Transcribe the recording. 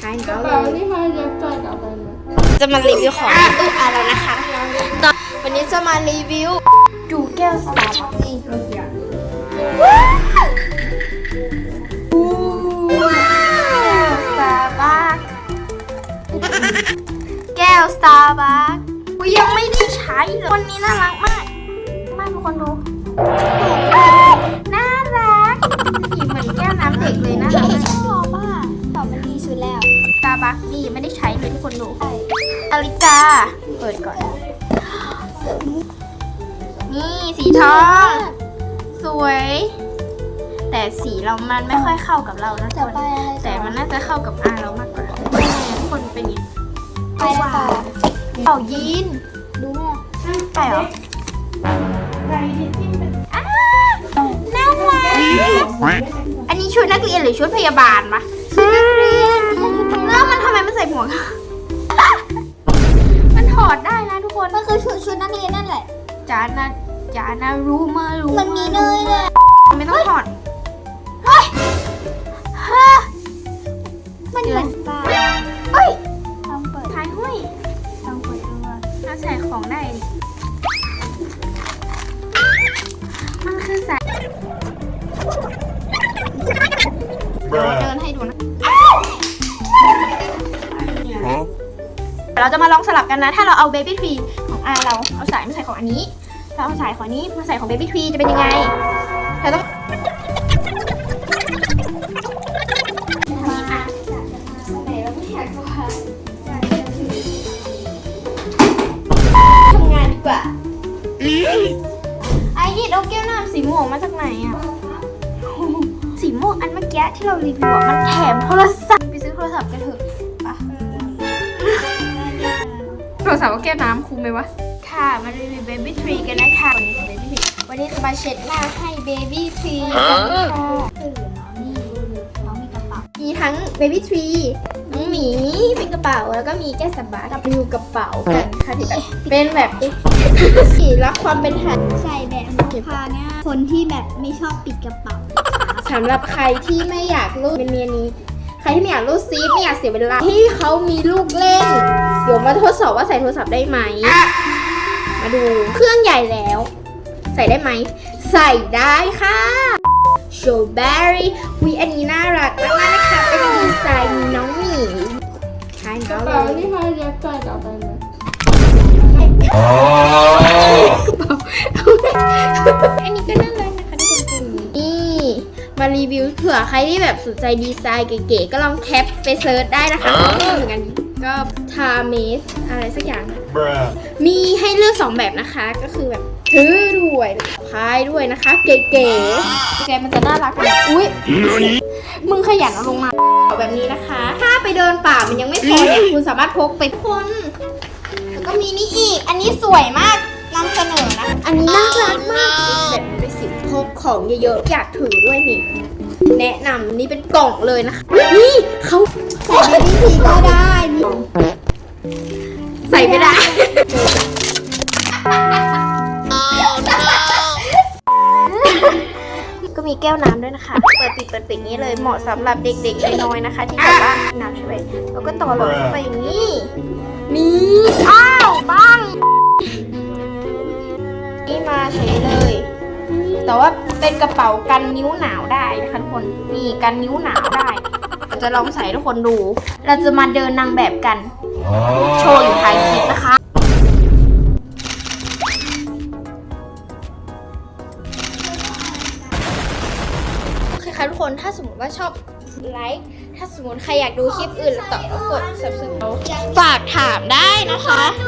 ใช่กระก็เลเป๋าย นี่มาเย็บใจกับอะไรเนี่ยจะมารีวิวของในตู้อาแล้วนะคะตอนวันนี้จะมารีวิวดูแก้วสตาร์บัคนี่รถยางว้าวสตาร์บัคแก้วสตาร์บัคยังไม่ได้ใช้เลยวันนี้น่ารักมาก มากทุกคนดู ลิกา เปิดก่อน นี่สีทอง สวย แต่สีเรามันไม่ค่อยเข้ากับเรานะทุจะกคไปนอะไรแต่มันน่าจะเข้ากับอาเรามากกว่าทุกคนเป็นไงไปอะไรต่อเป่ายีนดูไหมใช่เหรอใครที่ที่เป็นอ้าน่ารักอันนี้ชุดนักเรียนหรือชุดพยาบาลปะชุดนักเรียน แล้วมันทำไมมันใส่หมวกมัน ถอดได้นะทุกคนมันคือชุดชุดนักเรียนนั่นแหละ จานะจานะรู้มารู้มันมีเนยเลยไม่ต้องถอดมันเหมือนปลาเอ้ยลองเปิดท้ายห้อยลองเปิดดูว่าเราใส่ของได้ดิมันคือใส่เดี๋ยวเดินให้ เราจะมาลองสลับกันนะ ถ้าเราเอา Baby Tree ของอาเราเอาสายมาใส่ของอันนี้ เราเอาสายของนี้มาใส่ของ Baby Tree จะเป็นยังไงเราต้องทำงานดีกว่าไอ้ยิดเอาแก้วน้ำสีม่วงมาจากไหนอะสีม่วงอันเมื่อกี้ที่เรารีวิวอะมันแถมโทรศัพท์ไปซื้อโทรศัพท์กันเถอะ โทรศัพท์กับแก้วน้ำคุ้มไหมวะ ค่ะมารีวิว Baby Tree กันนะคะวันนี้คือ Baby Tree วันนี้จะมาเช็ดหน้าให้ Baby Tree ค่ะนี่น้องมีกระเป๋ามีทั้ง Baby Tree น้องหมีเป็นกระเป๋าแล้วก็มีแก้วสบากับรีวิวกระเป๋ากันค่ะที่แบบเป็นแบบสีรักความเป็นไทยใส่แบบพาง่ายคนที่แบบไม่ชอบปิดกระเป๋าสำหรับใครที่ไม่อยากรูดเป็นเมียนี้ ใครที่ไม่อยากรูดซีฟไม่อยากเสียเวลาที่เขามีลูกเล่น เดี๋ยวมาทดสอบว่าใส่โทรศัพท์ได้ไหม มาดูเครื่องใหญ่แล้ว ใส่ได้ไหม ใส่ได้ค่ะโชว์แบรี่วีอันนี้น่ารักมากๆนะคะ เป็นดีไซน์มีน้องหมีใช่กระแล้วเลเป๋าย นี่มาเย็บใจกับอะไรเนี่ยอันนี้ก็น่า มารีวิวเผื่อใครที่แบบสนใจดีไซน์เก๋ๆก็ลองแคปไปเซิร์ชได้นะคะเหมือนกันก็ทาเมสอะไรสักอย่าง Bruh. มีให้เลือก 2 แบบนะคะก็คือแบบถือด้วยพายด้วยนะคะ เก๋ๆแกมันจะน่ารักแบบอุ้ย Nani? มึงขยันเอาลงมาแบบนี้นะคะ ถ้าไปเดินป่ามันยังไม่พอเนี่ยคุณสามารถพกไปพ่นแล้วก็มีนี่อีก อันนี้สวยมากนำเสนอนะ อันนี้น่ารักมากแบบไปสิพก ของเยอะๆ อยากถือด้วยนี่ แนะนำนี่เป็นกล่องเลยนะคะ นี่เขาใส่เบบี้ทีก็ได้นี่ใส่ไม่ได้ ก็มีแก้วน้ำด้วยนะคะ เปิดปิดเปิดปิดนี้เลยเหมาะสำหรับเด็กๆน้อยๆนะคะ ที่แบบว่าน้ำใช่ไหมแล้วก็ต่อหลอดเข้าไปอย่างนี้ นี่ อ้าวบ้างนี่มาเฉยเลย แต่ว่าเป็นกระเป๋ากันนิ้วหนาวได้นะคะทุกคนนี่กันนิ้วหนาวได้เราจะลองใส่ให้ทุกคนดู เราจะมาเดินนางแบบกัน โชว์อยู่ท้ายคลิปนะคะโอเคค่ะทุกคนถ้าสมมติว่าชอบไลค์ถ้าสมมติใครอยากดูคลิปอื่นต่อก็กด subscribe ฝากถามได้นะคะดู